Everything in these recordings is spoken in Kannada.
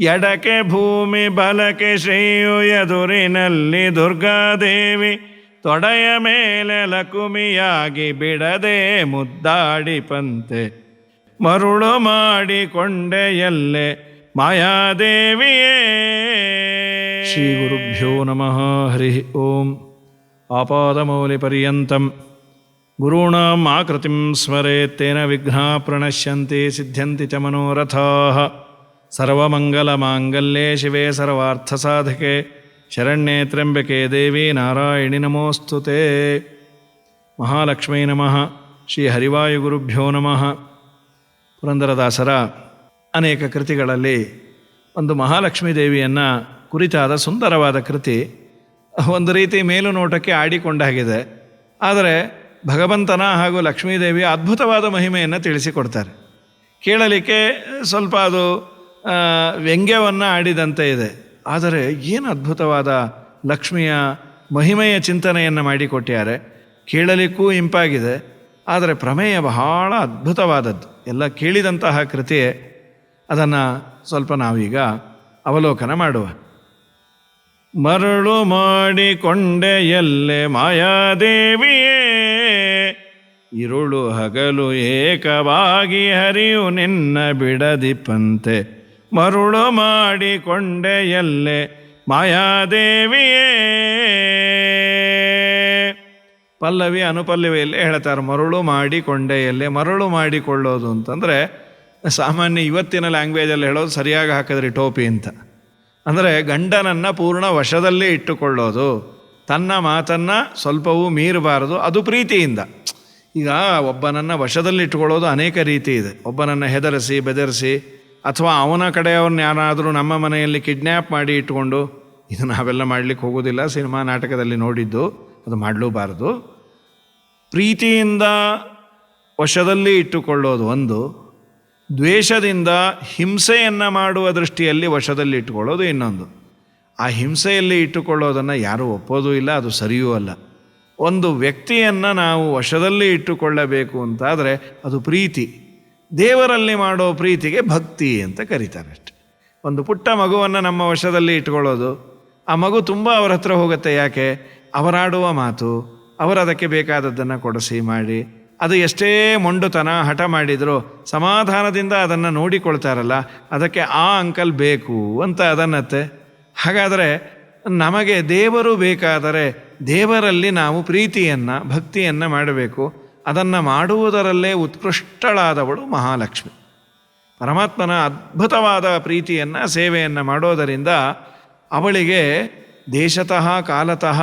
ಎಡಕೆ ಭೂಮಿ ಬಲಕೆ ಶ್ರೀಯು, ಎದುರಿನಲ್ಲಿ ದುರ್ಗಾದೇವಿ. ತೊಡೆಯ ಮೇಲೆ ಲಕುಮಿಯಾಗಿ ಬಿಡದೆ ಮುದ್ದಾಡಿ ಪಂತೆ. ಮರುಳು ಮಾಡಿಕೊಂಡೆಯಲ್ಲೆ ಮಾಯಾದೇವಿಯೇ. ಶ್ರೀ ಗುರುಭ್ಯೋ ನಮಃ. ಹರಿ ಓಂ. ಆಪಾದಮೌಲಿಪರ್ಯಂತಂ ಗುರುಣಾಂ ಆಕೃತಿಂ ಸ್ಮರೇತ್ತೇನ ವಿಘ್ನಾ ಪ್ರಣಶ್ಯಂತೆ ಸಿದ್ಧ್ಯಂತಿ ಚ ಮನೋರಥಾಃ. ಸರ್ವಮಂಗಲಮಾಂಗಲ್ಯೆ ಶಿವೆ ಸರ್ವಾರ್ಥಸಾಧಕೆ. ಶರಣ್ಯೇ ತ್ರ್ಯಂಬಕೆ ದೇವಿ ನಾರಾಯಣಿ ನಮೋಸ್ತು ತೇ ಮಹಾಲಕ್ಷ್ಮೀ ನಮಃ. ಶ್ರೀ ಹರಿವಾಯುಗುರುಭ್ಯೋ ನಮಃ. ಪುರಂದರದಾಸರ, ಅನೇಕ ಕೃತಿಗಳಲ್ಲಿ ಒಂದು ಮಹಾಲಕ್ಷ್ಮೀ ದೇವಿಯನ್ನು ಕುರಿತಾದ ಸುಂದರವಾದ ಕೃತಿ ಒಂದು ರೀತಿ ಮೇಲು ನೋಟಕ್ಕೆ ಆಡಿಕೊಂಡಾಗಿದೆ ಆದರೆ ಭಗವಂತನ ಹಾಗೂ ಲಕ್ಷ್ಮೀದೇವಿಯ ಅದ್ಭುತವಾದ ಮಹಿಮೆಯನ್ನು ತಿಳಿಸಿಕೊಡ್ತಾರೆ. ಕೇಳಲಿಕ್ಕೆ ಸ್ವಲ್ಪ ಅದು ವ್ಯಂಗ್ಯವನ್ನು ಆಡಿದಂತೆ ಇದೆ. ಆದರೆ ಏನು ಅದ್ಭುತವಾದ ಲಕ್ಷ್ಮಿಯ ಮಹಿಮೆಯ ಚಿಂತನೆಯನ್ನು ಮಾಡಿಕೊಟ್ಟಿದ್ದಾರೆ ಕೇಳಲಿಕ್ಕೂ ಇಂಪಾಗಿದೆ. ಆದರೆ ಪ್ರಮೇಯ ಬಹಳ ಅದ್ಭುತವಾದದ್ದು. ಎಲ್ಲ ಕೇಳಿದಂತಹ ಕೃತಿಯೇ. ಅದನ್ನು ಸ್ವಲ್ಪ ನಾವೀಗ ಅವಲೋಕನ ಮಾಡುವ. ಮರಳು ಮಾಡಿಕೊಂಡೆ ಎಲ್ಲೆ ಮಾಯಾದೇವಿಯೇ. ಇರುಳು ಹಗಲು ಏಕವಾಗಿ ಹರಿಯು ನಿನ್ನ ಬಿಡದಿಪ್ಪಂತೆ ಮರುಳು ಮಾಡಿಕೊಂಡೆಯಲ್ಲೇ ಮಾಯಾದೇವಿಯೇ. ಪಲ್ಲವಿ ಅನುಪಲ್ಲವಿಯಲ್ಲೇ ಹೇಳ್ತಾರೆ, ಮರುಳು ಮಾಡಿಕೊಂಡೆಯಲ್ಲೇ. ಮರಳು ಮಾಡಿಕೊಳ್ಳೋದು ಅಂತಂದರೆ, ಸಾಮಾನ್ಯ ಇವತ್ತಿನ ಲ್ಯಾಂಗ್ವೇಜಲ್ಲಿ ಹೇಳೋದು ಸರಿಯಾಗಿ ಹಾಕಿದ್ರಿ ಟೋಪಿ ಅಂತ. ಅಂದರೆ ಗಂಡನನ್ನು ಪೂರ್ಣ ವಶದಲ್ಲೇ ಇಟ್ಟುಕೊಳ್ಳೋದು, ತನ್ನ ಮಾತನ್ನು ಸ್ವಲ್ಪವೂ ಮೀರಬಾರದು, ಅದು ಪ್ರೀತಿಯಿಂದ. ಈಗ ಒಬ್ಬನನ್ನು ವಶದಲ್ಲಿ ಇಟ್ಟುಕೊಳ್ಳೋದು ಅನೇಕ ರೀತಿ ಇದೆ. ಒಬ್ಬನನ್ನು ಹೆದರಿಸಿ, ಬೆದರಿಸಿ ಅಥವಾ ಅವನ ಕಡೆಯವ್ರನ್ನ ಯಾರಾದರೂ ನಮ್ಮ ಮನೆಯಲ್ಲಿ ಕಿಡ್ನ್ಯಾಪ್ ಮಾಡಿ ಇಟ್ಕೊಂಡು, ಇದು ನಾವೆಲ್ಲ ಮಾಡಲಿಕ್ಕೆ ಹೋಗೋದಿಲ್ಲ, ಸಿನಿಮಾ ನಾಟಕದಲ್ಲಿ ನೋಡಿದ್ದು, ಅದು ಮಾಡಲೂಬಾರದು. ಪ್ರೀತಿಯಿಂದ ವಶದಲ್ಲಿ ಇಟ್ಟುಕೊಳ್ಳೋದು ಒಂದು, ದ್ವೇಷದಿಂದ ಹಿಂಸೆಯನ್ನು ಮಾಡುವ ದೃಷ್ಟಿಯಲ್ಲಿ ವಶದಲ್ಲಿ ಇಟ್ಟುಕೊಳ್ಳೋದು ಇನ್ನೊಂದು. ಆ ಹಿಂಸೆಯಲ್ಲಿ ಇಟ್ಟುಕೊಳ್ಳೋದನ್ನು ಯಾರೂ ಒಪ್ಪೋದೂ ಇಲ್ಲ, ಅದು ಸರಿಯೂ ಅಲ್ಲ. ಒಂದು ವ್ಯಕ್ತಿಯನ್ನು ನಾವು ವಶದಲ್ಲಿ ಇಟ್ಟುಕೊಳ್ಳಬೇಕು ಅಂತಾದರೆ ಅದು ಪ್ರೀತಿ. ದೇವರಲ್ಲಿ ಮಾಡೋ ಪ್ರೀತಿಗೆ ಭಕ್ತಿ ಅಂತ ಕರೀತಾರೆ ಅಷ್ಟೆ. ಒಂದು ಪುಟ್ಟ ಮಗುವನ್ನು ನಮ್ಮ ವಶದಲ್ಲಿ ಇಟ್ಕೊಳ್ಳೋದು, ಆ ಮಗು ತುಂಬ ಅವರ ಹತ್ರ ಹೋಗುತ್ತೆ, ಯಾಕೆ? ಅವರಾಡುವ ಮಾತು ಅವರು ಅದಕ್ಕೆ ಬೇಕಾದದ್ದನ್ನು ಕೊಡಿಸಿ ಮಾಡಿ, ಅದು ಎಷ್ಟೇ ಮೊಂಡುತನ, ಹಠ ಮಾಡಿದರೂ ಸಮಾಧಾನದಿಂದ ಅದನ್ನು ನೋಡಿಕೊಳ್ತಾರಲ್ಲ, ಅದಕ್ಕೆ ಆ ಅಂಕಲ್ ಬೇಕು ಅಂತ ಅದನ್ನತ್ತೆ. ಹಾಗಾದರೆ ನಮಗೆ ದೇವರು ಬೇಕಾದರೆ ದೇವರಲ್ಲಿ ನಾವು ಪ್ರೀತಿಯನ್ನು, ಭಕ್ತಿಯನ್ನು ಮಾಡಬೇಕು. ಅದನ್ನು ಮಾಡುವುದರಲ್ಲೇ ಉತ್ಕೃಷ್ಟಳಾದವಳು ಮಹಾಲಕ್ಷ್ಮಿ. ಪರಮಾತ್ಮನ ಅದ್ಭುತವಾದ ಪ್ರೀತಿಯನ್ನು, ಸೇವೆಯನ್ನು ಮಾಡೋದರಿಂದ ಅವಳಿಗೆ ದೇಶತಃ, ಕಾಲತಃ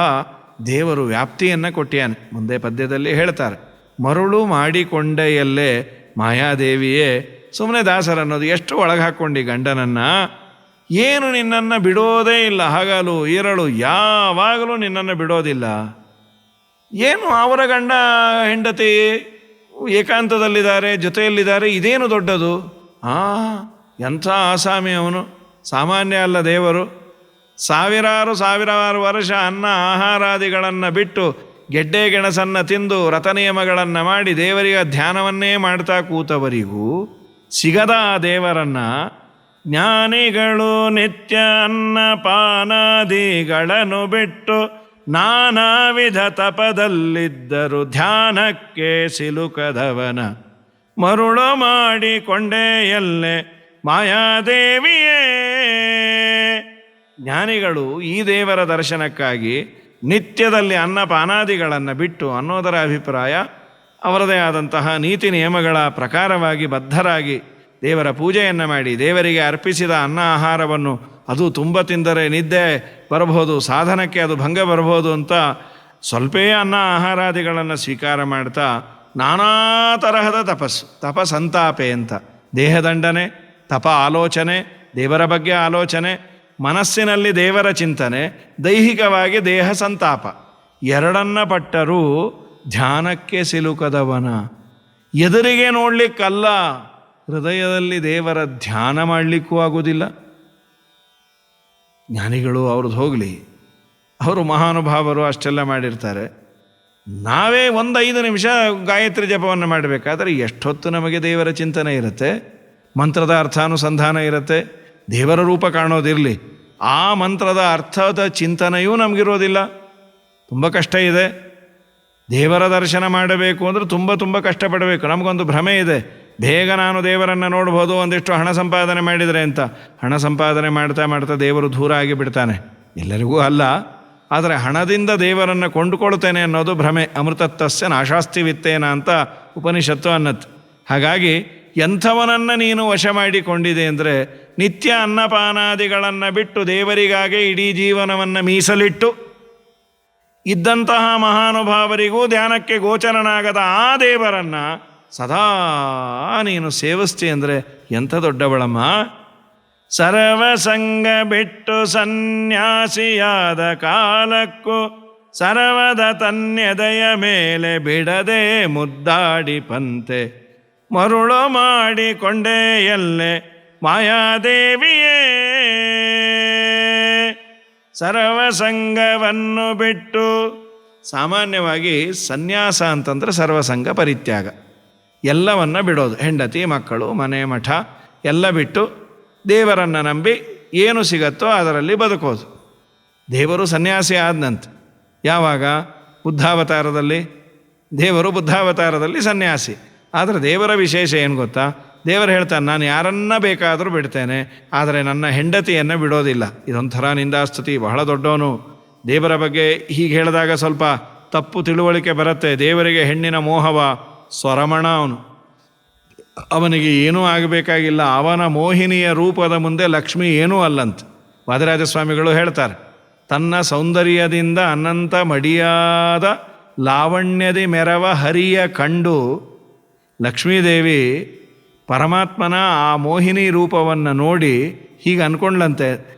ದೇವರು ವ್ಯಾಪ್ತಿಯನ್ನು ಕೊಟ್ಟಿಯಾನೆ. ಮುಂದೆ ಪದ್ಯದಲ್ಲಿ ಹೇಳ್ತಾರೆ, ಮರುಳು ಮಾಡಿಕೊಂಡೆಯಲ್ಲೇ ಮಾಯಾದೇವಿಯೇ ಸುಮ್ಮನೆ ದಾಸರನ್ನೋದು ಎಷ್ಟು ಒಳಗೆ ಹಾಕ್ಕೊಂಡು ಗಂಡನನ್ನು. ಏನು ನಿನ್ನನ್ನು ಬಿಡೋದೇ ಇಲ್ಲ, ಹಗಲು, ಇರಳು, ಯಾವಾಗಲೂ ನಿನ್ನನ್ನು ಬಿಡೋದಿಲ್ಲ. ಏನು ಅವರ ಗಂಡ ಹೆಂಡತಿ ಏಕಾಂತದಲ್ಲಿದ್ದಾರೆ, ಜೊತೆಯಲ್ಲಿದ್ದಾರೆ, ಇದೇನು ದೊಡ್ಡದು? ಆ, ಎಂಥ ಆಸಾಮಿ ಅವನು. ಸಾಮಾನ್ಯ ಅಲ್ಲ ದೇವರು. ಸಾವಿರಾರು ಸಾವಿರಾರು ವರ್ಷ ಅನ್ನ ಆಹಾರಾದಿಗಳನ್ನು ಬಿಟ್ಟು ಗೆಡ್ಡೆ ಗೆಣಸನ್ನು ತಿಂದು ರಥನಿಯಮಗಳನ್ನು ಮಾಡಿ ದೇವರಿಗೆ ಧ್ಯಾನವನ್ನೇ ಮಾಡ್ತಾ ಕೂತವರಿಗೂ ಸಿಗದ ಆ ದೇವರನ್ನು ಜ್ಞಾನಿಗಳು ನಿತ್ಯ ಅನ್ನಪಾನಾದಿಗಳನ್ನು ಬಿಟ್ಟು ನಾನಾ ವಿಧ ತಪದಲ್ಲಿದ್ದರು ಧ್ಯಾನಕ್ಕೆ ಸಿಲುಕದವನ. ಮರುಳು ಮಾಡಿಕೊಂಡೆಯಲ್ಲೇ ಮಾಯಾದೇವಿಯೇ. ಜ್ಞಾನಿಗಳು ಈ ದೇವರ ದರ್ಶನಕ್ಕಾಗಿ ನಿತ್ಯದಲ್ಲಿ ಅನ್ನಪಾನಾದಿಗಳನ್ನು ಬಿಟ್ಟು ಅನ್ನೋದರ ಅಭಿಪ್ರಾಯ, ಅವರದೇ ಆದಂತಹ ನೀತಿ ನಿಯಮಗಳ ಪ್ರಕಾರವಾಗಿ ಬದ್ಧರಾಗಿ ದೇವರ ಪೂಜೆಯನ್ನು ಮಾಡಿ ದೇವರಿಗೆ ಅರ್ಪಿಸಿದ ಅನ್ನ ಆಹಾರವನ್ನು ಅದು ತುಂಬ ತಿಂದರೆ ನಿದ್ದೆ ಬರಬಹುದು, ಸಾಧನಕ್ಕೆ ಅದು ಭಂಗ ಬರಬಹುದು ಅಂತ ಸ್ವಲ್ಪೇ ಅನ್ನ ಆಹಾರಾದಿಗಳನ್ನು ಸ್ವೀಕಾರ ಮಾಡ್ತಾ ನಾನಾ ತರಹದ ತಪಸ್ಸು ತಪಸ್ಸಂತಾಪೆ ಅಂತ. ದೇಹದಂಡನೆ, ತಪ ಆಲೋಚನೆ, ದೇವರ ಬಗ್ಗೆ ಆಲೋಚನೆ, ಮನಸ್ಸಿನಲ್ಲಿ ದೇವರ ಚಿಂತನೆ, ದೈಹಿಕವಾಗಿ ದೇಹ ಸಂತಾಪ. ಎರಡನ್ನ ಪಟ್ಟರೂ ಧ್ಯಾನಕ್ಕೆ ಸಿಲುಕದವನ. ಎದುರಿಗೆ ನೋಡಲಿಕ್ಕಲ್ಲ, ಹೃದಯದಲ್ಲಿ ದೇವರ ಧ್ಯಾನ ಮಾಡಲಿಕ್ಕೂ ಆಗೋದಿಲ್ಲ. ಜ್ಞಾನಿಗಳು ಅವ್ರದ್ದು ಹೋಗಲಿ. ಅವರು ಮಹಾನುಭಾವರು ಅಷ್ಟೆಲ್ಲ ಮಾಡಿರ್ತಾರೆ. ನಾವೇ ಒಂದು ಐದು ನಿಮಿಷ ಗಾಯತ್ರಿ ಜಪವನ್ನು ಮಾಡಬೇಕಾದ್ರೆ ಎಷ್ಟೊತ್ತು ನಮಗೆ ದೇವರ ಚಿಂತನೆ ಇರುತ್ತೆ. ಮಂತ್ರದ ಅರ್ಥಾನುಸಂಧಾನ ಇರುತ್ತೆ. ದೇವರ ರೂಪ ಕಾಣೋದಿರಲಿ. ಆ ಮಂತ್ರದ ಅರ್ಥದ ಚಿಂತನೆಯೂ ನಮಗಿರೋದಿಲ್ಲ. ತುಂಬ ಕಷ್ಟ ಇದೆ. ದೇವರ ದರ್ಶನ ಮಾಡಬೇಕು ಅಂದರೆ ತುಂಬ ತುಂಬ ಕಷ್ಟಪಡಬೇಕು. ನಮಗೊಂದು ಭ್ರಮೆ ಇದೆ. ಬೇಗ ನಾನು ದೇವರನ್ನು ನೋಡ್ಬೋದು, ಒಂದಿಷ್ಟು ಹಣ ಸಂಪಾದನೆ ಮಾಡಿದರೆ ಅಂತ ಹಣ ಸಂಪಾದನೆ ಮಾಡ್ತಾ ಮಾಡ್ತಾ ದೇವರು ದೂರ ಆಗಿ ಬಿಡ್ತಾನೆ. ಎಲ್ಲರಿಗೂ ಅಲ್ಲ, ಆದರೆ ಹಣದಿಂದ ದೇವರನ್ನು ಕೊಂಡುಕೊಳ್ತೇನೆ ಅನ್ನೋದು ಭ್ರಮೆ. ಅಮೃತತ್ವಸ್ಯ ನಾಶಾಸ್ತಿ ವಿತ್ತೇನ ಅಂತ ಉಪನಿಷತ್ತು ಅನ್ನತ್ತು. ಹಾಗಾಗಿ ಎಂಥವನನ್ನು ನೀನು ವಶ ಮಾಡಿಕೊಂಡಿದೆ ಅಂದರೆ ನಿತ್ಯ ಅನ್ನಪಾನಾದಿಗಳನ್ನು ಬಿಟ್ಟು ದೇವರಿಗಾಗೆ ಇಡೀ ಜೀವನವನ್ನು ಮೀಸಲಿಟ್ಟು ಇದ್ದಂತಹ ಮಹಾನುಭಾವರಿಗೂ ಧ್ಯಾನಕ್ಕೆ ಗೋಚರನಾಗದ ಆ ದೇವರನ್ನು ಸದಾ ನೀನು ಸೇವಿಸ್ತಿ ಅಂದರೆ ಎಂಥ ದೊಡ್ಡವಳಮ್ಮ ಸರ್ವಸಂಗ ಬಿಟ್ಟು ಸನ್ಯಾಸಿಯಾದ ಕಾಲಕ್ಕೂ ಸರ್ವದ ತನ್ಯದಯ ಮೇಲೆ ಬಿಡದೆ ಮುದ್ದಾಡಿ ಪಂತೆ. ಮರುಳು ಮಾಡಿಕೊಂಡೆ ಎಲ್ಲೆ? ಮಾಯಾದೇವಿಯೇ. ಸರ್ವಸಂಗವನ್ನು ಬಿಟ್ಟು ಸಾಮಾನ್ಯವಾಗಿ ಸನ್ಯಾಸ ಅಂತಂದ್ರೆ ಸರ್ವಸಂಗ ಪರಿತ್ಯಾಗ. ಎಲ್ಲವನ್ನ ಬಿಡೋದು. ಹೆಂಡತಿ, ಮಕ್ಕಳು, ಮನೆ ಮಠ ಎಲ್ಲ ಬಿಟ್ಟು ದೇವರನ್ನು ನಂಬಿ ಏನು ಸಿಗತ್ತೋ ಅದರಲ್ಲಿ ಬದುಕೋದು. ದೇವರು ಸನ್ಯಾಸಿ ಆದನಂತೆ. ಯಾವಾಗ? ಬುದ್ಧಾವತಾರದಲ್ಲಿ. ದೇವರು ಬುದ್ಧಾವತಾರದಲ್ಲಿ ಸನ್ಯಾಸಿ. ಆದರೆ ದೇವರ ವಿಶೇಷ ಏನು ಗೊತ್ತಾ? ದೇವರು ಹೇಳ್ತಾನೆ, ನಾನು ಯಾರನ್ನ ಬೇಕಾದರೂ ಬಿಡ್ತೇನೆ, ಆದರೆ ನನ್ನ ಹೆಂಡತಿಯನ್ನು ಬಿಡೋದಿಲ್ಲ. ಇದೊಂಥರ ನಿಂದಾಸ್ತುತಿ, ಬಹಳ ದೊಡ್ಡವನು. ದೇವರ ಬಗ್ಗೆ ಹೀಗೆ ಹೇಳಿದಾಗ ಸ್ವಲ್ಪ ತಪ್ಪು ತಿಳುವಳಿಕೆ ಬರುತ್ತೆ. ದೇವರಿಗೆ ಹೆಣ್ಣಿನ ಮೋಹವ ಸ್ವರಮಣ ಅವನು. ಅವನಿಗೆ ಏನೂ ಆಗಬೇಕಾಗಿಲ್ಲ. ಅವನ ಮೋಹಿನಿಯ ರೂಪದ ಮುಂದೆ ಲಕ್ಷ್ಮಿ ಏನೂ ಅಲ್ಲಂತ. ವಾದರಾಜ ಸ್ವಾಮಿಗಳು ಹೇಳ್ತಾರೆ, ತನ್ನ ಸೌಂದರ್ಯದಿಂದ ಅನಂತ ಮಡಿಯಾದ ಲಾವಣ್ಯದಿ ಮೆರವ ಹರಿಯ ಕಂಡು ಲಕ್ಷ್ಮೀದೇವಿ ಪರಮಾತ್ಮನ ಆ ಮೋಹಿನಿ ರೂಪವನ್ನು ನೋಡಿ ಹೀಗೆ ಅಂದ್ಕೊಂಡ್ಲಂತೆ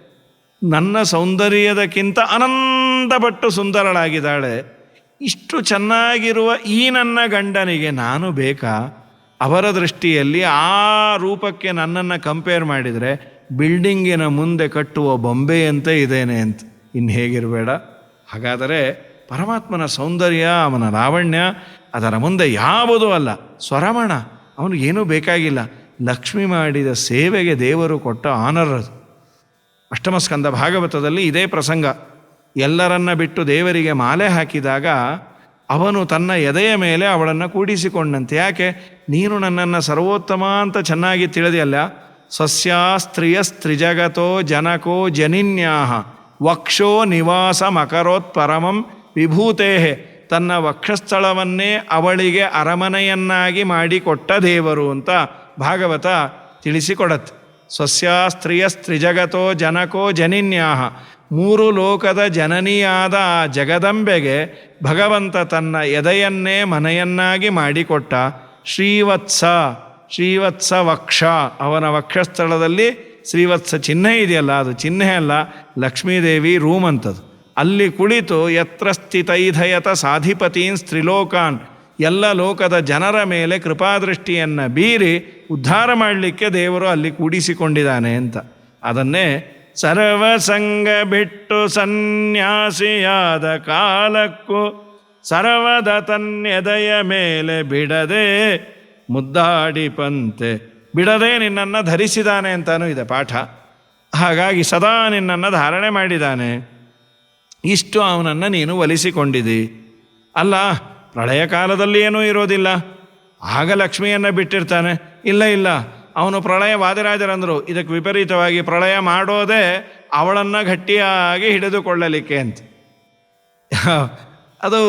ನನ್ನ ಸೌಂದರ್ಯದಕ್ಕಿಂತ ಅನಂತಪಟ್ಟು ಸುಂದರಳಾಗಿದ್ದಾಳೆ. ಇಷ್ಟು ಚೆನ್ನಾಗಿರುವ ಈ ನನ್ನ ಗಂಡನಿಗೆ ನಾನು ಬೇಕಾ? ಅವರ ದೃಷ್ಟಿಯಲ್ಲಿ ಆ ರೂಪಕ್ಕೆ ನನ್ನನ್ನು ಕಂಪೇರ್ ಮಾಡಿದರೆ ಬಿಲ್ಡಿಂಗಿನ ಮುಂದೆ ಕಟ್ಟುವ ಬೊಂಬೆಯಂತೆ ಇದ್ದೇನೆ ಅಂತ. ಇನ್ನು ಹೇಗಿರಬೇಡ? ಹಾಗಾದರೆ ಪರಮಾತ್ಮನ ಸೌಂದರ್ಯ, ಅವನ ಲಾವಣ್ಯ ಅದರ ಮುಂದೆ ಯಾವುದೂ ಅಲ್ಲ. ಸ್ವರಮಣ ಅವನಿಗೇನೂ ಬೇಕಾಗಿಲ್ಲ. ಲಕ್ಷ್ಮಿ ಮಾಡಿದ ಸೇವೆಗೆ ದೇವರು ಕೊಟ್ಟ ಆನರ್ ಅದು. ಅಷ್ಟಮಸ್ಕಂದ ಭಾಗವತದಲ್ಲಿ ಇದೇ ಪ್ರಸಂಗ. ಎಲ್ಲರನ್ನ ಬಿಟ್ಟು ದೇವರಿಗೆ ಮಾಲೆ ಹಾಕಿದಾಗ ಅವನು ತನ್ನ ಎದೆಯ ಮೇಲೆ ಅವಳನ್ನು ಕೂಡಿಸಿಕೊಂಡಂತೆ. ಯಾಕೆ? ನೀನು ನನ್ನನ್ನು ಸರ್ವೋತ್ತಮ ಅಂತ ಚೆನ್ನಾಗಿ ತಿಳಿದೆಯಲ್ಲ? ಸಸ್ಯಾಸ್ತ್ರಿಯ ಸ್ತ್ರಿಜಗತೋ ಜನಕೋ ಜನಿನ್ಯಾಹ. ವಕ್ಷೋ ನಿವಾಸ ಮಕರೋತ್ ಪರಮಂ ವಿಭೂತೇಹೆ. ತನ್ನ ವಕ್ಷಸ್ಥಳವನ್ನೇ ಅವಳಿಗೆ ಅರಮನೆಯನ್ನಾಗಿ ಮಾಡಿಕೊಟ್ಟ ದೇವರು ಅಂತ ಭಾಗವತ ತಿಳಿಸಿಕೊಡತ್ತೆ. ಸ್ವಸ್ಯಾಸ್ತ್ರಿಯ ಸ್ತ್ರಿಜಗತೋ ಜನಕೋ ಜನಿನ್ಯಾಹ. ಮೂರು ಲೋಕದ ಜನನಿಯಾದ ಆ ಜಗದಂಬೆಗೆ ಭಗವಂತ ತನ್ನ ಎದೆಯನ್ನೇ ಮನೆಯನ್ನಾಗಿ ಮಾಡಿಕೊಟ್ಟ ಶ್ರೀವತ್ಸ ಶ್ರೀವತ್ಸ ವಕ್ಷ ಅವನ ವಕ್ಷಸ್ಥಳದಲ್ಲಿ ಶ್ರೀವತ್ಸ ಚಿಹ್ನೆ ಇದೆಯಲ್ಲ, ಅದು ಚಿಹ್ನೆ ಅಲ್ಲ, ಲಕ್ಷ್ಮೀದೇವಿ ರೂಮ್ ಅಂತದು ಅಲ್ಲಿ ಕುಳಿತು ಯತ್ರ ಸ್ಥಿತೈಧಯತ ಸಾಧಿಪತೀನ್ ಸ್ತ್ರಿಲೋಕಾನ್. ಎಲ್ಲ ಲೋಕದ ಜನರ ಮೇಲೆ ಕೃಪಾದೃಷ್ಟಿಯನ್ನು ಬೀರಿ ಉದ್ಧಾರ ಮಾಡಲಿಕ್ಕೆ ದೇವರು ಅಲ್ಲಿ ಕೂಡಿಸಿಕೊಂಡಿದ್ದಾನೆ ಅಂತ. ಅದನ್ನೇ ಸರ್ವಸಂಗ ಬಿಟ್ಟು ಸನ್ಯಾಸಿಯಾದ ಕಾಲಕ್ಕೂ ಸರ್ವದ ತನ್ನೆದೆಯ ಮೇಲೆ ಬಿಡದೆ ಮುದ್ದಾಡಿ ಪಂತೆ. ಬಿಡದೆ ನಿನ್ನನ್ನು ಧರಿಸಿದಾನೆ ಅಂತಾನೂ ಇದೆ ಪಾಠ. ಹಾಗಾಗಿ ಸದಾ ನಿನ್ನನ್ನು ಧಾರಣೆ ಮಾಡಿದ್ದಾನೆ ಇಷ್ಟು ಅವನನ್ನು ನೀನು ಒಲಿಸಿಕೊಂಡಿದಿ. ಅಲ್ಲ ಪ್ರಳಯ ಕಾಲದಲ್ಲಿ ಏನೂ ಇರೋದಿಲ್ಲ. ಆಗ ಲಕ್ಷ್ಮಿಯನ್ನು ಬಿಟ್ಟಿರ್ತಾನೆ. ಇಲ್ಲ ಇಲ್ಲ. ಅವನು ಪ್ರಳಯ ವಾದಿರಾಜರಂದರು. ಇದಕ್ಕೆ ವಿಪರೀತವಾಗಿ ಪ್ರಳಯ ಮಾಡೋದೇ ಅವಳನ್ನು ಗಟ್ಟಿಯಾಗಿ ಹಿಡಿದುಕೊಳ್ಳಲಿಕ್ಕೆ ಅಂತ. ಅದು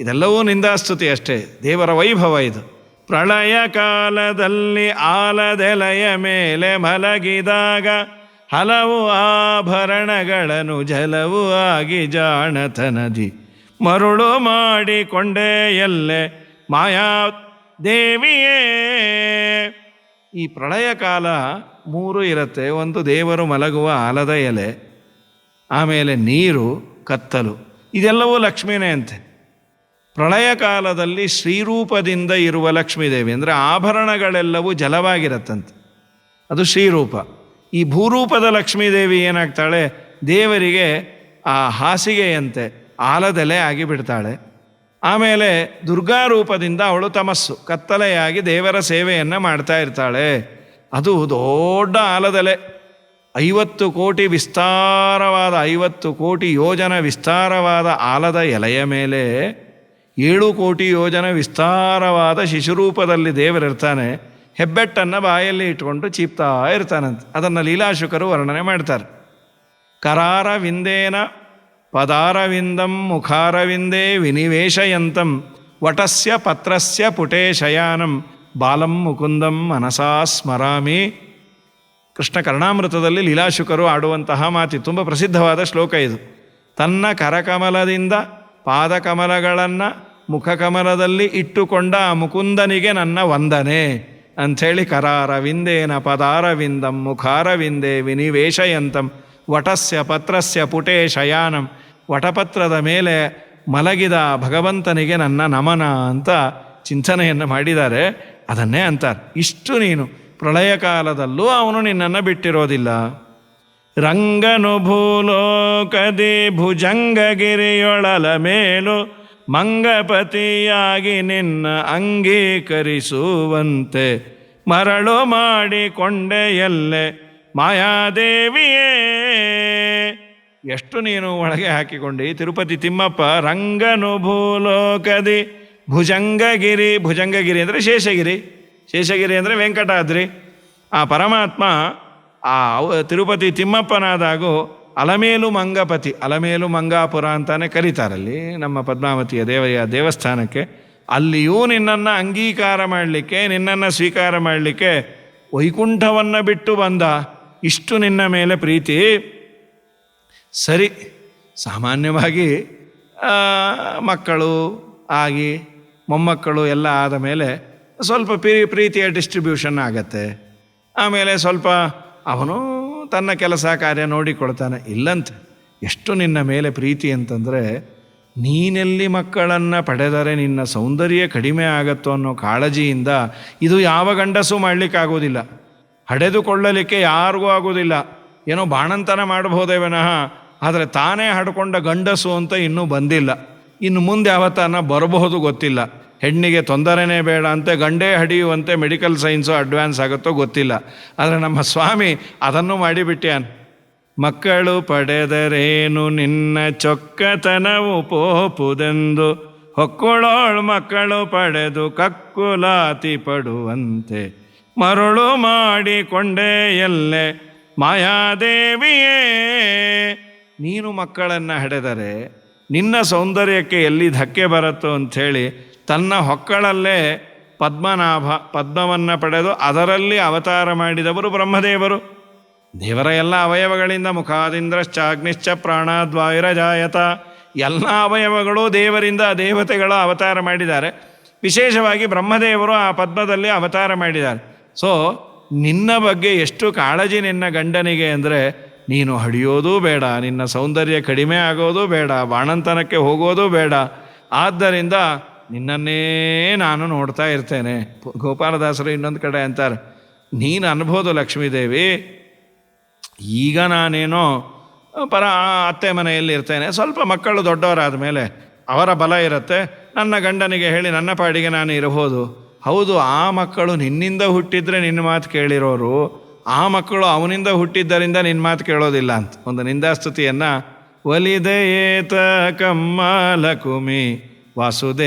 ಇದೆಲ್ಲವೂ ನಿಂದಾಸ್ತುತಿ ಅಷ್ಟೇ. ದೇವರ ವೈಭವ ಇದು. ಪ್ರಳಯ ಕಾಲದಲ್ಲಿ ಆಲದೆಲೆಯ ಮೇಲೆ ಮಲಗಿದಾಗ ಹಲವು ಆಭರಣಗಳನ್ನು ಜಲವು ಆಗಿ ಜಾಣತನದಿ. ಮರುಳು ಮಾಡಿಕೊಂಡೆ ಎಲ್ಲೆ ಮಾಯಾ ದೇವಿಯೇ. ಈ ಪ್ರಳಯ ಕಾಲ ಮೂರು ಇರುತ್ತೆ, ಒಂದು ದೇವರು ಮಲಗುವ ಆಲದ ಎಲೆ, ಆಮೇಲೆ ನೀರು, ಕತ್ತಲು, ಇದೆಲ್ಲವೂ ಲಕ್ಷ್ಮೀನೇ ಅಂತೆ. ಪ್ರಳಯ ಕಾಲದಲ್ಲಿ ಶ್ರೀರೂಪದಿಂದ ಇರುವ ಲಕ್ಷ್ಮೀದೇವಿ ಅಂದರೆ ಆಭರಣಗಳೆಲ್ಲವೂ ಜಲವಾಗಿರತ್ತಂತೆ. ಅದು ಶ್ರೀರೂಪ. ಈ ಭೂರೂಪದ ಲಕ್ಷ್ಮೀದೇವಿ ಏನಾಗ್ತಾಳೆ? ದೇವರಿಗೆ ಆ ಹಾಸಿಗೆಯಂತೆ ಆಲದೆಲೆ ಆಗಿಬಿಡ್ತಾಳೆ. ಆಮೇಲೆ ದುರ್ಗಾ ರೂಪದಿಂದ ಅವಳು ತಮಸ್ಸು, ಕತ್ತಲೆಯಾಗಿ ದೇವರ ಸೇವೆಯನ್ನು ಮಾಡ್ತಾ ಇರ್ತಾಳೆ. ಅದು ದೊಡ್ಡ ಆಲದೆಲೆ. ಐವತ್ತು ಕೋಟಿ ವಿಸ್ತಾರವಾದ, ಐವತ್ತು ಕೋಟಿ ಯೋಜನ ವಿಸ್ತಾರವಾದ ಆಲದ ಎಲೆಯ ಮೇಲೆ ಏಳು ಕೋಟಿ ಯೋಜನ ವಿಸ್ತಾರವಾದ ಶಿಶುರೂಪದಲ್ಲಿ ದೇವರಿರ್ತಾನೆ ಹೆಬ್ಬೆಟ್ಟನ್ನು ಬಾಯಲ್ಲಿ ಇಟ್ಕೊಂಡು ಚೀಪ್ತಾ ಇರ್ತಾನಂತೆ. ಅದನ್ನು ಲೀಲಾಶುಕರು ವರ್ಣನೆ ಮಾಡ್ತಾರೆ. ಕರಾರವಿಂದೇನ ಪದಾರವಿಂದಂ ಮುಖಾರವಿಂದೇ ವಿನಿವೇಶಯಂತಂ ವಟಸ್ಯ ಪತ್ರಸ್ಯ ಪುಟೇ ಶಯಾನಂ ಬಾಲಂ ಮುಕುಂದಂ ಮನಸಾ ಸ್ಮರಾಮಿ. ಕೃಷ್ಣ ಕರ್ಣಾಮೃತದಲ್ಲಿ ಲೀಲಾಶುಕರು ಆಡುವಂತಹ ಮಾತಿ ತುಂಬ ಪ್ರಸಿದ್ಧವಾದ ಶ್ಲೋಕ ಇದು. ತನ್ನ ಕರಕಮಲದಿಂದ ಪಾದಕಮಲಗಳನ್ನು ಮುಖಕಮಲದಲ್ಲಿ ಇಟ್ಟುಕೊಂಡ ಮುಕುಂದನಿಗೆ ನನ್ನ ವಂದನೆ. ಅಂಥೇಳಿ ಕರಾರವಿಂದೇನ ಪದಾರವಿಂದಂ ಮುಖಾರವಿಂದೇ ವಿನಿವೇಶಯಂತಂ ವಟಸ್ಯ ಪತ್ರಸ್ಯ ಪುಟೇ ಶಯಾನಂ ವಟಪತ್ರದ ಮೇಲೆ ಮಲಗಿದ ಭಗವಂತನಿಗೆ ನನ್ನ ನಮನ ಅಂತ ಚಿಂತನೆಯನ್ನು ಮಾಡಿದ್ದಾರೆ. ಅದನ್ನೇ ಅಂತಾರೆ, ಇಷ್ಟು ನೀನು, ಪ್ರಳಯ ಕಾಲದಲ್ಲೂ ಅವನು ನಿನ್ನನ್ನು ಬಿಟ್ಟಿರೋದಿಲ್ಲ. ರಂಗನು ಭೂಲೋಕದಿ ಭುಜಂಗಗಿರಿಯೊಳಲ ಮೇಲು ಮಂಗಪತಿಯಾಗಿ ನಿನ್ನ ಅಂಗೀಕರಿಸುವಂತೆ ಮರಳು ಮಾಡಿಕೊಂಡೆ ಎಲ್ಲೆ ಮಾಯಾದೇವಿಯೇ. ಎಷ್ಟು ನೀನು ಒಳಗೆ ಹಾಕಿಕೊಂಡಿ. ತಿರುಪತಿ ತಿಮ್ಮಪ್ಪ, ರಂಗನು ಭೂಲೋಕದಿ, ಭುಜಂಗಗಿರಿ ಭುಜಂಗಗಿರಿ ಅಂದರೆ ಶೇಷಗಿರಿ ಶೇಷಗಿರಿ ಅಂದರೆ ವೆಂಕಟಾದ್ರಿ. ಆ ಪರಮಾತ್ಮ ಆ ತಿರುಪತಿ ತಿಮ್ಮಪ್ಪನಾದಾಗೂ ಅಲಮೇಲು ಮಂಗಪತಿ, ಅಲಮೇಲು ಮಂಗಾಪುರ ಅಂತಾನೆ ಕರೀತಾರಲ್ಲಿ ನಮ್ಮ ಪದ್ಮಾವತಿಯ ದೇವಯ್ಯ ದೇವಸ್ಥಾನಕ್ಕೆ. ಅಲ್ಲಿಯೂ ನಿನ್ನನ್ನು ಅಂಗೀಕಾರ ಮಾಡಲಿಕ್ಕೆ, ನಿನ್ನನ್ನು ಸ್ವೀಕಾರ ಮಾಡಲಿಕ್ಕೆ ವೈಕುಂಠವನ್ನು ಬಿಟ್ಟು ಬಂದ. ಇಷ್ಟು ನಿನ್ನ ಮೇಲೆ ಪ್ರೀತಿ. ಸರಿ, ಸಾಮಾನ್ಯವಾಗಿ ಮಕ್ಕಳು ಆಗಿ, ಮೊಮ್ಮಕ್ಕಳು ಎಲ್ಲ ಆದ ಮೇಲೆ ಸ್ವಲ್ಪ ಪ್ರೀ, ಪ್ರೀತಿಯ ಡಿಸ್ಟ್ರಿಬ್ಯೂಷನ್ ಆಗತ್ತೆ. ಆಮೇಲೆ ಸ್ವಲ್ಪ ಅವನು ತನ್ನ ಕೆಲಸ ಕಾರ್ಯ ನೋಡಿಕೊಳ್ತಾನೆ. ಇಲ್ಲಂತ, ಎಷ್ಟು ನಿನ್ನ ಮೇಲೆ ಪ್ರೀತಿ ಅಂತಂದರೆ, ನೀನೆಲ್ಲಿ ಮಕ್ಕಳನ್ನು ಪಡೆದರೆ ನಿನ್ನ ಸೌಂದರ್ಯ ಕಡಿಮೆ ಆಗತ್ತೋ ಅನ್ನೋ ಕಾಳಜಿಯಿಂದ ಇದು ಯಾವ ಗಂಡಸು ಮಾಡಲಿಕ್ಕಾಗೋದಿಲ್ಲ. ಹಡೆದುಕೊಳ್ಳಲಿಕ್ಕೆ ಯಾರಿಗೂ ಆಗೋದಿಲ್ಲ. ಏನೋ ಬಾಣಂತನ ಮಾಡಬಹುದೇ ವಿನಃ ಆದರೆ ತಾನೇ ಹಡ್ಕೊಂಡ ಗಂಡಸು ಅಂತ ಇನ್ನೂ ಬಂದಿಲ್ಲ. ಇನ್ನು ಮುಂದೆ ಯಾವತ್ತಾನ ಬರಬಹುದು ಗೊತ್ತಿಲ್ಲ. ಹೆಣ್ಣಿಗೆ ತೊಂದರೆನೇ ಬೇಡ ಅಂತೆ, ಗಂಡೇ ಹಡಿಯುವಂತೆ ಮೆಡಿಕಲ್ ಸೈನ್ಸು ಅಡ್ವಾನ್ಸ್ ಆಗುತ್ತೋ ಗೊತ್ತಿಲ್ಲ. ಆದರೆ ನಮ್ಮ ಸ್ವಾಮಿ ಅದನ್ನು ಮಾಡಿಬಿಟ್ಟಿಯಾನ್ ಮಕ್ಕಳು ಪಡೆದರೇನು ನಿನ್ನ ಚೊಕ್ಕತನವು ಪೋಪುದೆಂದು? ಹೊಕ್ಕೊಳೋಳು ಮಕ್ಕಳು ಪಡೆದು ಕಕ್ಕುಲಾತಿ ಪಡುವಂತೆ. ಮರುಳು ಮಾಡಿಕೊಂಡೆ ಎಲ್ಲೆ? ಮಾಯಾದೇವಿಯೇ ನೀನು ಮಕ್ಕಳನ್ನು ಹಡೆದರೆ ನಿನ್ನ ಸೌಂದರ್ಯಕ್ಕೆ ಎಲ್ಲಿ ಧಕ್ಕೆ ಬರುತ್ತೋ ಅಂಥೇಳಿ ತನ್ನ ಹೊಕ್ಕಳಲ್ಲೇ ಪದ್ಮನಾಭ, ಪದ್ಮವನ್ನು ಪಡೆದು ಅದರಲ್ಲಿ ಅವತಾರ ಮಾಡಿದವರು ಬ್ರಹ್ಮದೇವರು. ದೇವರ ಎಲ್ಲ ಅವಯವಗಳಿಂದ ಮುಖಾದಿಂದ್ರಶ್ಚಾಗ್ನಿಶ್ಚ ಪ್ರಾಣಾದ್ವಾಯುರ ಜಾಯತ ಎಲ್ಲ ಅವಯವಗಳು ದೇವರಿಂದ ದೇವತೆಗಳು ಅವತಾರ ಮಾಡಿದ್ದಾರೆ. ವಿಶೇಷವಾಗಿ ಬ್ರಹ್ಮದೇವರು ಆ ಪದ್ಮದಲ್ಲಿ ಅವತಾರ ಮಾಡಿದ್ದಾರೆ. ಸೊ ನಿನ್ನ ಬಗ್ಗೆ ಎಷ್ಟು ಕಾಳಜಿ ನಿನ್ನ ಗಂಡನಿಗೆ ಅಂದರೆ ನೀನು ಹಡಿಯೋದೂ ಬೇಡ, ನಿನ್ನ ಸೌಂದರ್ಯ ಕಡಿಮೆ ಆಗೋದು ಬೇಡ, ಬಾಣಂತನಕ್ಕೆ ಹೋಗೋದು ಬೇಡ. ಆದ್ದರಿಂದ ನಿನ್ನನ್ನೇ ನಾನು ನೋಡ್ತಾ ಇರ್ತೇನೆ. ಗೋಪಾಲದಾಸರು ಇನ್ನೊಂದು ಕಡೆ ಅಂತಾರೆ, ನೀನು ಅನ್ಬೋದು ಲಕ್ಷ್ಮೀದೇವಿ, ಈಗ ನಾನೇನೋ ಪರ ಅತ್ತೆ ಮನೆಯಲ್ಲಿ ಇರ್ತೇನೆ, ಸ್ವಲ್ಪ ಮಕ್ಕಳು ದೊಡ್ಡವರಾದ ಮೇಲೆ ಅವರ ಬಲ ಇರುತ್ತೆ, ನನ್ನ ಗಂಡನಿಗೆ ಹೇಳಿ ನನ್ನ ಪಾಡಿಗೆ ನಾನು ಇರಬಹುದು. ಹೌದು, ಆ ಮಕ್ಕಳು ನಿನ್ನಿಂದ ಹುಟ್ಟಿದ್ರೆ ನಿನ್ನ ಮಾತು ಕೇಳಿರೋರು ಆ ಮಕ್ಕಳು ಅವನಿಂದ ಹುಟ್ಟಿದ್ದರಿಂದ ನಿನ್ನ ಮಾತು ಕೇಳೋದಿಲ್ಲ ಅಂತ. ಒಂದು ನಿಂದಾಸ್ತುತಿಯನ್ನು ಒಲಿದಯೇತ ಕಮ್ಮಲಕುಮಿ ವಾಸುದೇವಗೆ.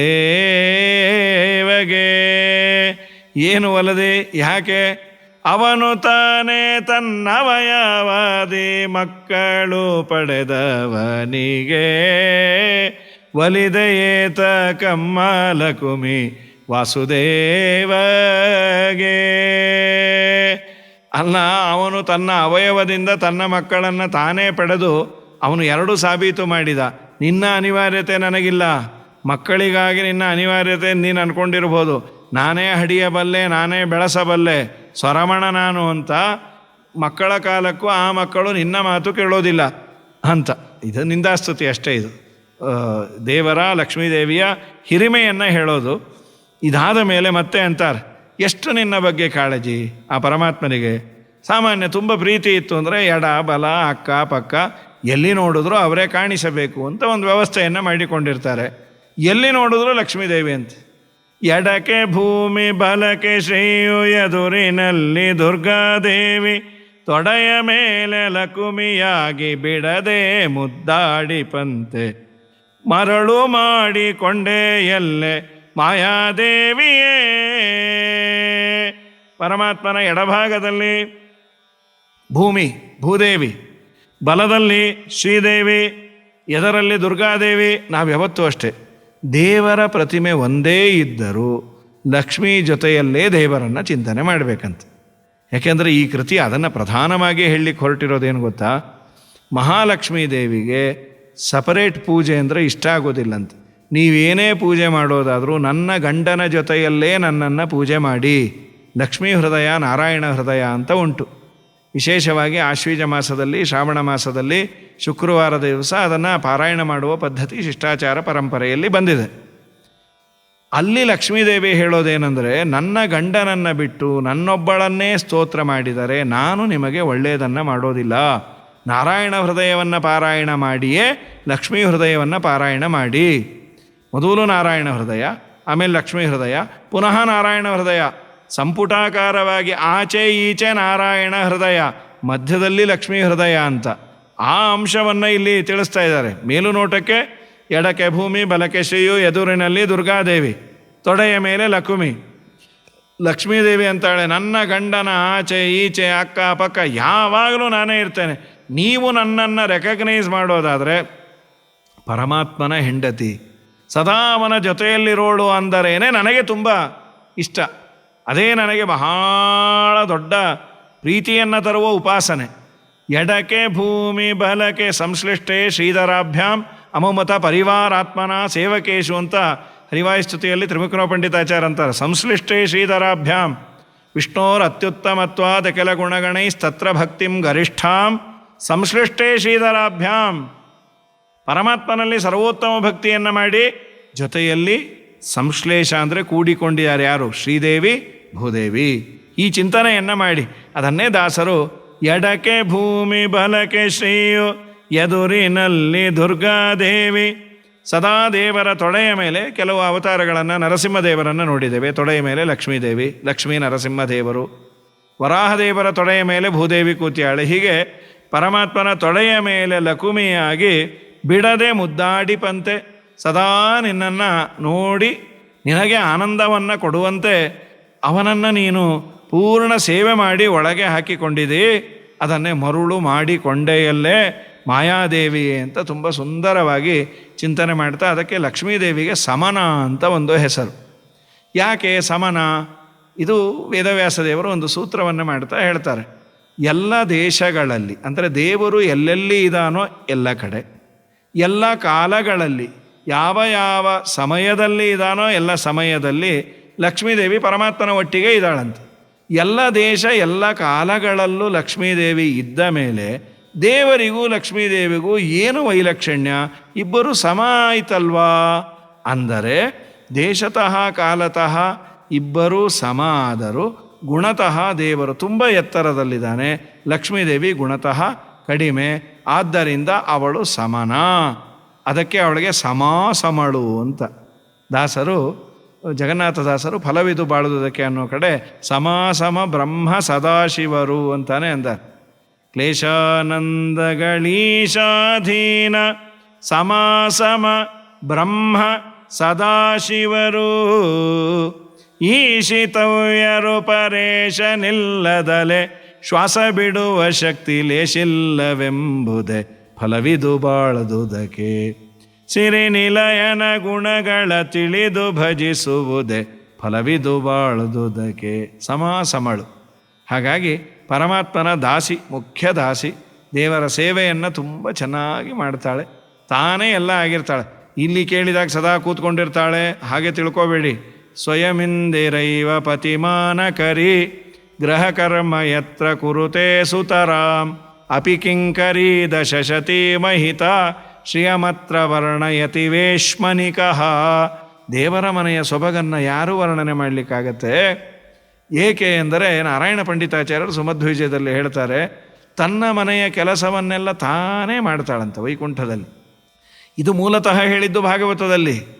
ಏನು ಒಲದೆ ಯಾಕೆ? ಅವನು ತಾನೇ ತನ್ನವಯವಾದಿ ಮಕ್ಕಳು ಪಡೆದವನಿಗೆ. ಒಲಿದಯೇತ ಕಮ್ಮಲಕುಮಿ ವಾಸುದೇವಗೆ. ಅಲ್ಲ ಅವನು ತನ್ನ ಅವಯವದಿಂದ ತನ್ನ ಮಕ್ಕಳನ್ನು ತಾನೇ ಪಡೆದು ಅವನು ಎರಡು ಸಾಬೀತು ಮಾಡಿದ. ನಿನ್ನ ಅನಿವಾರ್ಯತೆ ನನಗಿಲ್ಲ. ಮಕ್ಕಳಿಗಾಗಿ ನಿನ್ನ ಅನಿವಾರ್ಯತೆ ನೀನು ಅಂದ್ಕೊಂಡಿರ್ಬೋದು ನಾನೇ ಹಡಿಯಬಲ್ಲೆ ನಾನೇ ಬೆಳೆಸಬಲ್ಲೆ ಸ್ವರಮಣ ನಾನು ಅಂತ ಮಕ್ಕಳ ಕಾಲಕ್ಕೂ ಆ ಮಕ್ಕಳು ನಿನ್ನ ಮಾತು ಕೇಳೋದಿಲ್ಲ ಅಂತ. ಇದು ನಿಂದಾಸ್ತುತಿ ಅಷ್ಟೇ ಇದು. ದೇವರ, ಲಕ್ಷ್ಮೀದೇವಿಯ ಹಿರಿಮೆಯನ್ನು ಹೇಳೋದು. ಇದಾದ ಮೇಲೆ ಮತ್ತೆ ಅಂತಾರೆ. ಎಷ್ಟು ನಿನ್ನ ಬಗ್ಗೆ ಕಾಳಜಿ? ಆ ಪರಮಾತ್ಮನಿಗೆ ಸಾಮಾನ್ಯ ತುಂಬ ಪ್ರೀತಿ ಇತ್ತು ಅಂದರೆ ಎಡ, ಬಲ, ಅಕ್ಕ, ಪಕ್ಕ, ಎಲ್ಲಿ ನೋಡಿದ್ರೂ ಅವರೇ ಕಾಣಿಸಬೇಕು ಅಂತ ಒಂದು ವ್ಯವಸ್ಥೆಯನ್ನು ಮಾಡಿಕೊಂಡಿರ್ತಾರೆ. ಎಲ್ಲಿ ನೋಡಿದ್ರೂ ಲಕ್ಷ್ಮೀದೇವಿ ಅಂತ. ಎಡಕ್ಕೆ ಭೂಮಿ ಬಲಕೆ ಶ್ರೀಯು, ಎದುರಿನಲ್ಲಿ ದುರ್ಗಾದೇವಿ. ತೊಡೆಯ ಮೇಲೆ ಲಕುಮಿಯಾಗಿ ಬಿಡದೆ ಮುದ್ದಾಡಿ ಪಂತೆ ಮರಳು ಮಾಡಿಕೊಂಡೆ ಎಲ್ಲೆ ಮಾಯಾದೇವಿಯೇ. ಪರಮಾತ್ಮನ ಎಡಭಾಗದಲ್ಲಿ ಭೂಮಿ, ಭೂದೇವಿ. ಬಲದಲ್ಲಿ ಶ್ರೀದೇವಿ, ಎದರಲ್ಲಿ ದುರ್ಗಾದೇವಿ ನಾವು ಯಾವತ್ತೂ ಅಷ್ಟೇ. ದೇವರ ಪ್ರತಿಮೆ ಒಂದೇ ಇದ್ದರೂ ಲಕ್ಷ್ಮೀ ಜೊತೆಯಲ್ಲೇ ದೇವರನ್ನು ಚಿಂತನೆ ಮಾಡಬೇಕಂತ. ಯಾಕೆಂದರೆ ಈ ಕೃತಿ ಅದನ್ನು ಪ್ರಧಾನವಾಗಿ ಹೇಳಲಿಕ್ಕೆ ಹೊರಟಿರೋದೇನು ಗೊತ್ತಾ? ಮಹಾಲಕ್ಷ್ಮೀ ದೇವಿಗೆ ಸಪರೇಟ್ ಪೂಜೆ ಅಂದರೆ ಇಷ್ಟ ಆಗೋದಿಲ್ಲಂತ. ನೀವೇನೇ ಪೂಜೆ ಮಾಡೋದಾದರೂ ನನ್ನ ಗಂಡನ ಜೊತೆಯಲ್ಲೇ ನನ್ನನ್ನು ಪೂಜೆ ಮಾಡಿ. ಲಕ್ಷ್ಮೀ ಹೃದಯ, ನಾರಾಯಣ ಹೃದಯ ಅಂತ ಉಂಟು. ವಿಶೇಷವಾಗಿ ಆಶ್ವೀಜ ಮಾಸದಲ್ಲಿ, ಶ್ರಾವಣ ಮಾಸದಲ್ಲಿ ಶುಕ್ರವಾರ ದಿವಸ ಅದನ್ನು ಪಾರಾಯಣ ಮಾಡುವ ಪದ್ಧತಿ ಶಿಷ್ಟಾಚಾರ ಪರಂಪರೆಯಲ್ಲಿ ಬಂದಿದೆ. ಅಲ್ಲಿ ಲಕ್ಷ್ಮೀದೇವಿ ಹೇಳೋದೇನೆಂದರೆ, ನನ್ನ ಗಂಡನನ್ನು ಬಿಟ್ಟು ನನ್ನೊಬ್ಬಳನ್ನೇ ಸ್ತೋತ್ರ ಮಾಡಿದರೆ ನಾನು ನಿಮಗೆ ಒಳ್ಳೆಯದನ್ನು ಮಾಡೋದಿಲ್ಲ. ನಾರಾಯಣ ಹೃದಯವನ್ನು ಪಾರಾಯಣ ಮಾಡಿಯೇ ಲಕ್ಷ್ಮೀ ಹೃದಯವನ್ನು ಪಾರಾಯಣ ಮಾಡಿ. ಮೊದಲು ನಾರಾಯಣ ಹೃದಯ, ಆಮೇಲೆ ಲಕ್ಷ್ಮೀ ಹೃದಯ, ಪುನಃ ನಾರಾಯಣ ಹೃದಯ, ಸಂಪುಟಾಕಾರವಾಗಿ ಆಚೆ ಈಚೆ ನಾರಾಯಣ ಹೃದಯ, ಮಧ್ಯದಲ್ಲಿ ಲಕ್ಷ್ಮೀ ಹೃದಯ ಅಂತ. ಆ ಅಂಶವನ್ನು ಇಲ್ಲಿ ತಿಳಿಸ್ತಾ ಇದ್ದಾರೆ. ಮೇಲು ನೋಟಕ್ಕೆ ಎಡಕ್ಕೆ ಭೂಮಿ, ಬಲಕ್ಕೆ ಶ್ರೀಯು, ಎದುರಿನಲ್ಲಿ ದುರ್ಗಾದೇವಿ, ತೊಡೆಯ ಮೇಲೆ ಲಕ್ಷ್ಮಿ. ಲಕ್ಷ್ಮೀದೇವಿ ಅಂತಾಳೆ, ನನ್ನ ಗಂಡನ ಆಚೆ ಈಚೆ ಅಕ್ಕ ಪಕ್ಕ ಯಾವಾಗಲೂ ನಾನೇ ಇರ್ತೇನೆ. ನೀವು ನನ್ನನ್ನು ರೆಕಗ್ನೈಸ್ ಮಾಡೋದಾದರೆ ಪರಮಾತ್ಮನ ಹೆಂಡತಿ. ಸದಾ ಅವನ ಜೊತೆಯಲ್ಲಿರೋಳು ಅಂದರೇನೆ ನನಗೆ ತುಂಬ ಇಷ್ಟ. ಅದೇ ನನಗೆ ಬಹಳ ದೊಡ್ಡ ಪ್ರೀತಿಯನ್ನು ತರುವ ಉಪಾಸನೆ. ಎಡಕೆ ಭೂಮಿ ಬಲಕೆ ಸಂಶ್ಲಿಷ್ಟೇ ಶ್ರೀಧರಾಭ್ಯಾಂ ಅಮಮತ ಪರಿವಾರಾತ್ಮನ ಸೇವಕೇಶು ಅಂತ ಹರಿವಾಯುಸ್ತುತಿಯಲ್ಲಿ ತ್ರಿಮುಖನ ಪಂಡಿತಾಚಾರ್ಯ ಅಂತಾರೆ ಸಂಶ್ಲಿಷ್ಟೇ ಶ್ರೀಧರಾಭ್ಯಾಂ ವಿಷ್ಣೋರ್ ಅತ್ಯುತ್ತಮತ್ವಾದ ಕೆಲ ಗುಣಗಣೈಸ್ತತ್ರ ಭಕ್ತಿಂ ಗರಿಷ್ಠಾಂ ಸಂಶ್ಲಿಷ್ಟೇ ಶ್ರೀಧರಾಭ್ಯಾಂ ಪರಮಾತ್ಮನಲ್ಲಿ ಸರ್ವೋತ್ತಮ ಭಕ್ತಿಯನ್ನು ಮಾಡಿ ಜೊತೆಯಲ್ಲಿ ಸಂಶ್ಲೇಷ ಅಂದರೆ ಕೂಡಿಕೊಂಡಿದ್ದಾರೆ ಯಾರು? ಶ್ರೀದೇವಿ, ಭೂದೇವಿ. ಈ ಚಿಂತನೆಯನ್ನು ಮಾಡಿ. ಅದನ್ನೇ ದಾಸರು, ಎಡಕೆ ಭೂಮಿ, ಬಲಕೆ ಶ್ರೀಯು, ಎದುರಿನಲ್ಲಿ ದುರ್ಗಾದೇವಿ. ಸದಾ ದೇವರ ತೊಡೆಯ ಮೇಲೆ ಕೆಲವು ಅವತಾರಗಳನ್ನು ನರಸಿಂಹದೇವರನ್ನು ನೋಡಿದ್ದೇವೆ. ತೊಡೆಯ ಮೇಲೆ ಲಕ್ಷ್ಮೀದೇವಿ, ಲಕ್ಷ್ಮೀ ನರಸಿಂಹದೇವರು. ವರಾಹದೇವರ ತೊಡೆಯ ಮೇಲೆ ಭೂದೇವಿ ಕೂತಿಯಾಳೆ ಹೀಗೆ ಪರಮಾತ್ಮನ ತೊಡೆಯ ಮೇಲೆ ಲಕುಮಿಯಾಗಿ ಬಿಡದೆ ಮುದ್ದಾಡಿ ಪಂತೆ, ಸದಾ ನಿನ್ನನ್ನು ನೋಡಿ ನಿನಗೆ ಆನಂದವನ್ನು ಕೊಡುವಂತೆ ಅವನನ್ನು ನೀನು ಪೂರ್ಣ ಸೇವೆ ಮಾಡಿ ಒಳಗೆ ಹಾಕಿಕೊಂಡಿದಿ. ಅದನ್ನೇ ಮರುಳು ಮಾಡಿಕೊಂಡೆಯಲ್ಲೇ ಮಾಯಾದೇವಿ ಅಂತ ತುಂಬ ಸುಂದರವಾಗಿ ಚಿಂತನೆ ಮಾಡ್ತಾ ಅದಕ್ಕೆ ಲಕ್ಷ್ಮೀದೇವಿಗೆ ಸಮನ ಅಂತ ಒಂದು ಹೆಸರು. ಯಾಕೆ ಸಮನ? ಇದು ವೇದವ್ಯಾಸ ದೇವರು ಒಂದು ಸೂತ್ರವನ್ನು ಮಾಡ್ತಾ ಹೇಳ್ತಾರೆ. ಎಲ್ಲ ದೇಶಗಳಲ್ಲಿ, ಅಂದರೆ ದೇವರು ಎಲ್ಲೆಲ್ಲಿ ಇದಾನೋ ಎಲ್ಲ ಕಡೆ ಎಲ್ಲ ಕಾಲಗಳಲ್ಲಿ, ಯಾವ ಯಾವ ಸಮಯದಲ್ಲಿ ಇದಾನೋ ಎಲ್ಲ ಸಮಯದಲ್ಲಿ ಲಕ್ಷ್ಮೀದೇವಿ ಪರಮಾತ್ಮನ ಒಟ್ಟಿಗೆ ಇದ್ದಾಳಂತೆ. ಎಲ್ಲ ದೇಶ ಎಲ್ಲ ಕಾಲಗಳಲ್ಲೂ ಲಕ್ಷ್ಮೀದೇವಿ ಇದ್ದ ಮೇಲೆ ದೇವರಿಗೂ ಲಕ್ಷ್ಮೀದೇವಿಗೂ ಏನು ವೈಲಕ್ಷಣ್ಯ? ಇಬ್ಬರು ಸಮ ಆಯ್ತಲ್ವಾ ಅಂದರೆ ದೇಶತಃ ಕಾಲತಃ ಇಬ್ಬರೂ ಸಮ ಆದರೂ ಗುಣತಃ ದೇವರು ತುಂಬ ಎತ್ತರದಲ್ಲಿದ್ದಾನೆ, ಲಕ್ಷ್ಮೀದೇವಿ ಗುಣತಃ ಕಡಿಮೆ ಆದ್ದರಿಂದ ಅವಳು ಸಮನ. ಅದಕ್ಕೆ ಅವಳಿಗೆ ಸಮಾಸಮಳು ಅಂತ. ದಾಸರು ಜಗನ್ನಾಥದಾಸರು ಫಲವಿದು ಬಾಳುವುದಕ್ಕೆ ಅನ್ನೋ ಕಡೆ ಸಮಾಸಮ ಬ್ರಹ್ಮ ಸದಾಶಿವರು ಅಂತಾನೆ ಅಂದ ಕ್ಲೇಶಾನಂದಗಳೀಶಾಧೀನ ಸಮಾಸಮ ಬ್ರಹ್ಮ ಸದಾಶಿವರು. ಈಶಿತವ್ಯರು ಪರೇಶ ನಿಲ್ಲದಲೆ ಶ್ವಾಸ ಬಿಡುವ ಶಕ್ತಿ ಲೇಶಿಲ್ಲವೆಂಬುದೇ ಫಲವಿದು ಬಾಳದುದಕೆ ಸಿರಿ ನಿಲಯನ ಗುಣಗಳ ತಿಳಿದು ಭಜಿಸುವುದೇ ಫಲವಿದು ಬಾಳದುದಕ್ಕೆ. ಸಮಾಸಮಳು. ಹಾಗಾಗಿ ಪರಮಾತ್ಮನ ದಾಸಿ, ಮುಖ್ಯ ದಾಸಿ, ದೇವರ ಸೇವೆಯನ್ನು ತುಂಬ ಚೆನ್ನಾಗಿ ಮಾಡ್ತಾಳೆ. ತಾನೇ ಎಲ್ಲ ಆಗಿರ್ತಾಳೆ. ಇಲ್ಲಿ ಕೇಳಿದಾಗ ಸದಾ ಕೂತ್ಕೊಂಡಿರ್ತಾಳೆ. ಹಾಗೆ ತಿಳ್ಕೊಬೇಡಿ. ಸ್ವಯಮಿಂದಿರೈವ ಪತಿಮಾನ ಕರಿ. ಗ್ರಹಕರ್ಮ ಯತ್ರ ಕುರುತೆ ಸುತರಾಂ. ಅಪಿ ಕಿಂಕರಿ ದಶಶತಿ ಮಹಿತ, ಶ್ರಿಯಮತ್ರ ವರ್ಣಯತಿ ವೇಶ್ಮನಿಕಃ. ದೇವರ ಮನೆಯ ಸೊಬಗನ್ನು ಯಾರು ವರ್ಣನೆ ಮಾಡಲಿಕ್ಕಾಗತ್ತೆ? ಏಕೆ ಎಂದರೆ ನಾರಾಯಣ ಪಂಡಿತಾಚಾರ್ಯರು ಸುಮಧ್ವಿಜಯದಲ್ಲಿ ಹೇಳ್ತಾರೆ, ತನ್ನ ಮನೆಯ ಕೆಲಸವನ್ನೆಲ್ಲ ತಾನೇ ಮಾಡ್ತಾಳಂತೆ ವೈಕುಂಠದಲ್ಲಿ. ಇದು ಮೂಲತಃ ಹೇಳಿದ್ದು ಭಾಗವತದಲ್ಲಿ.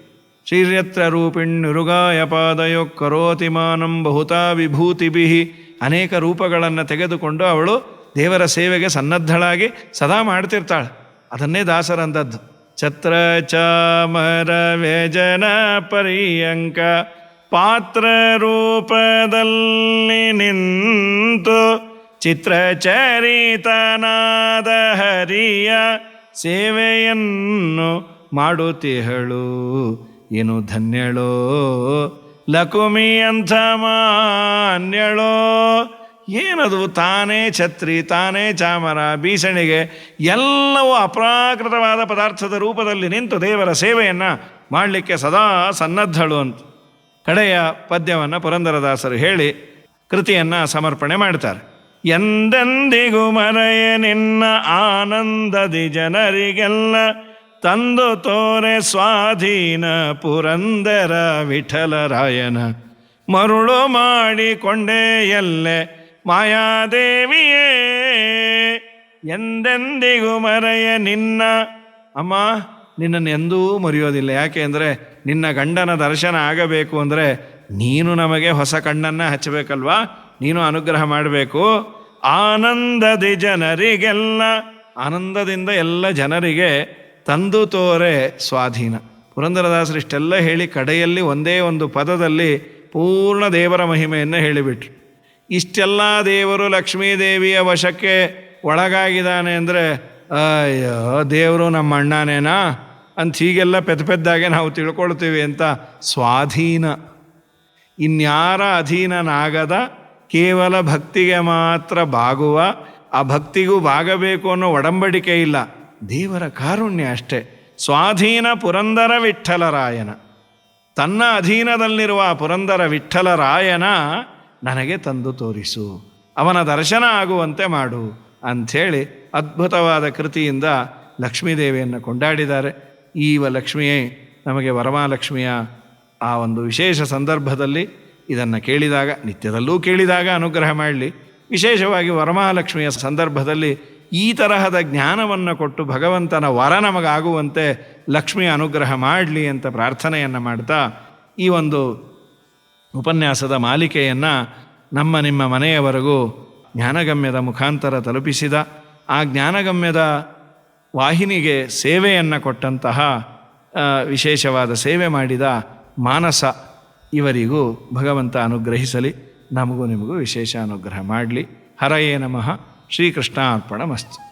ಶ್ರೀರ್ಯತ್ರ ಋಗಾಯ ಪಾದಯೋ ಕರೋತಿ ಮಾನಂ ಬಹುತಾ ವಿಭೂತಿಭಿ. ಅನೇಕ ರೂಪಗಳನ್ನು ತೆಗೆದುಕೊಂಡು ಅವಳು ದೇವರ ಸೇವೆಗೆ ಸನ್ನದ್ಧಳಾಗಿ ಸದಾ ಮಾಡ್ತಿರ್ತಾಳೆ. ಅದನ್ನೇ ದಾಸರಂದದ್ದು ಛತ್ರ ಚಾಮರ ವ್ಯಜನ ಪರ್ಯಂಕ ಪಾತ್ರ ರೂಪದಲ್ಲಿ ನಿಂತು ಚಿತ್ರಚರಿತನಾದ ಹರಿಯ ಸೇವೆಯನ್ನು ಮಾಡುತ್ತಿಹಳು. ಏನು ಧನ್ಯಳೋ ಲಕುಮಿ ಅಂಥ ಮಾನ್ಯಳೋ. ಏನದು? ತಾನೇ ಛತ್ರಿ, ತಾನೇ ಚಾಮರ ಬೀಸಣಿಗೆ ಎಲ್ಲವೂ ಅಪ್ರಾಕೃತವಾದ ಪದಾರ್ಥದ ರೂಪದಲ್ಲಿ ನಿಂತು ದೇವರ ಸೇವೆಯನ್ನು ಮಾಡಲಿಕ್ಕೆ ಸದಾ ಸನ್ನದ್ಧಳು ಅಂತ ಕಡೆಯ ಪದ್ಯವನ್ನು ಪುರಂದರದಾಸರು ಹೇಳಿ ಕೃತಿಯನ್ನು ಸಮರ್ಪಣೆ ಮಾಡ್ತಾರೆ. ಎಂದೆಂದಿಗೂ ಮರೆಯ ನಿನ್ನ ಆನಂದದಿ ಜನರಿಗೆಲ್ಲ ತಂದು ತೋರೆ ಸ್ವಾಧೀನ ಪುರಂದರ ವಿಠಲರಾಯನ ಮರುಳು ಮಾಡಿಕೊಂಡೆ ಎಲ್ಲೆ ಮಾಯಾದೇವಿಯೇ. ಎಂದೆಂದಿಗೂ ಮರೆಯ ನಿನ್ನ. ಅಮ್ಮ, ನಿನ್ನನ್ನು ಎಂದೂ ಮರೆಯೋದಿಲ್ಲ. ಯಾಕೆ ಅಂದರೆ ನಿನ್ನ ಗಂಡನ ದರ್ಶನ ಆಗಬೇಕು ಅಂದರೆ ನೀನು ನಮಗೆ ಹೊಸ ಕಣ್ಣನ್ನು ಹಚ್ಚಬೇಕಲ್ವಾ? ನೀನು ಅನುಗ್ರಹ ಮಾಡಬೇಕು. ಆನಂದದಿ ಜನರಿಗೆಲ್ಲ, ಆನಂದದಿಂದ ಎಲ್ಲ ಜನರಿಗೆ ತಂದು ತೋರೆ ಸ್ವಾಧೀನ. ಪುರಂದರದಾಸರು ಇಷ್ಟೆಲ್ಲ ಹೇಳಿ ಕಡೆಯಲ್ಲಿ ಒಂದೇ ಒಂದು ಪದದಲ್ಲಿ ಪೂರ್ಣ ದೇವರ ಮಹಿಮೆಯನ್ನು ಹೇಳಿಬಿಟ್ರು. ಇಷ್ಟೆಲ್ಲ ದೇವರು ಲಕ್ಷ್ಮೀದೇವಿಯ ವಶಕ್ಕೆ ಒಳಗಾಗಿದ್ದಾನೆ ಅಂದರೆ, ಅಯ್ಯೋ, ದೇವರು ನಮ್ಮ ಅಣ್ಣನೇನಾ? ಅಂತ ಹೀಗೆಲ್ಲ ಪೆದ್ದ ಪೆದ್ದಾಗೆ ನಾವು ತಿಳ್ಕೊಳ್ತೀವಿ ಅಂತ ಸ್ವಾಧೀನ. ಇನ್ಯಾರ ಅಧೀನನಾಗದ ಕೇವಲ ಭಕ್ತಿಗೆ ಮಾತ್ರ ಬಾಗುವ, ಆ ಭಕ್ತಿಗೂ ಬಾಗಬೇಕು ಅನ್ನೋ ಒಡಂಬಡಿಕೆ ಇಲ್ಲ. ದೇವರ ಕಾರುಣ್ಯ ಅಷ್ಟೇ. ಸ್ವಾಧೀನ ಪುರಂದರ ವಿಠಲರಾಯನ. ತನ್ನ ಅಧೀನದಲ್ಲಿರುವ ಪುರಂದರ ವಿಠಲರಾಯನ ನನಗೆ ತಂದು ತೋರಿಸು. ಅವನ ದರ್ಶನ ಆಗುವಂತೆ ಮಾಡು ಅಂಥೇಳಿ ಅದ್ಭುತವಾದ ಕೃತಿಯಿಂದ ಲಕ್ಷ್ಮೀದೇವಿಯನ್ನು ಕೊಂಡಾಡಿದ್ದಾರೆ. ಈವ ಲಕ್ಷ್ಮಿಯೇ, ನಮಗೆ ವರಮಹಾಲಕ್ಷ್ಮಿಯ ಆ ಒಂದು ವಿಶೇಷ ಸಂದರ್ಭದಲ್ಲಿ ಇದನ್ನು ಕೇಳಿದಾಗ, ನಿತ್ಯದಲ್ಲೂ ಕೇಳಿದಾಗ ಅನುಗ್ರಹ ಮಾಡಲಿ. ವಿಶೇಷವಾಗಿ ವರಮಹಾಲಕ್ಷ್ಮಿಯ ಸಂದರ್ಭದಲ್ಲಿ ಈ ತರಹದ ಜ್ಞಾನವನ್ನು ಕೊಟ್ಟು ಭಗವಂತನ ವರ ನಮಗಾಗುವಂತೆ ಲಕ್ಷ್ಮಿಯ ಅನುಗ್ರಹ ಮಾಡಲಿ ಅಂತ ಪ್ರಾರ್ಥನೆಯನ್ನು ಮಾಡ್ತಾ ಈ ಒಂದು ಉಪನ್ಯಾಸದ ಮಾಲಿಕೆಯನ್ನು ನಮ್ಮ ನಿಮ್ಮ ಮನೆಯವರೆಗೂ ಜ್ಞಾನಗಮ್ಯದ ಮುಖಾಂತರ ತಲುಪಿಸಿದ, ಆ ಜ್ಞಾನಗಮ್ಯದ ವಾಹಿನಿಗೆ ಸೇವೆಯನ್ನು ಕೊಟ್ಟಂತಹ ವಿಶೇಷವಾದ ಸೇವೆ ಮಾಡಿದ ಮಾನಸ ಇವರಿಗೂ ಭಗವಂತ ಅನುಗ್ರಹಿಸಲಿ. ನಮಗೂ ನಿಮಗೂ ವಿಶೇಷ ಅನುಗ್ರಹ ಮಾಡಲಿ. ಹರಯೇ ನಮಃ. श्रीकृष्णार्पणमस्तु।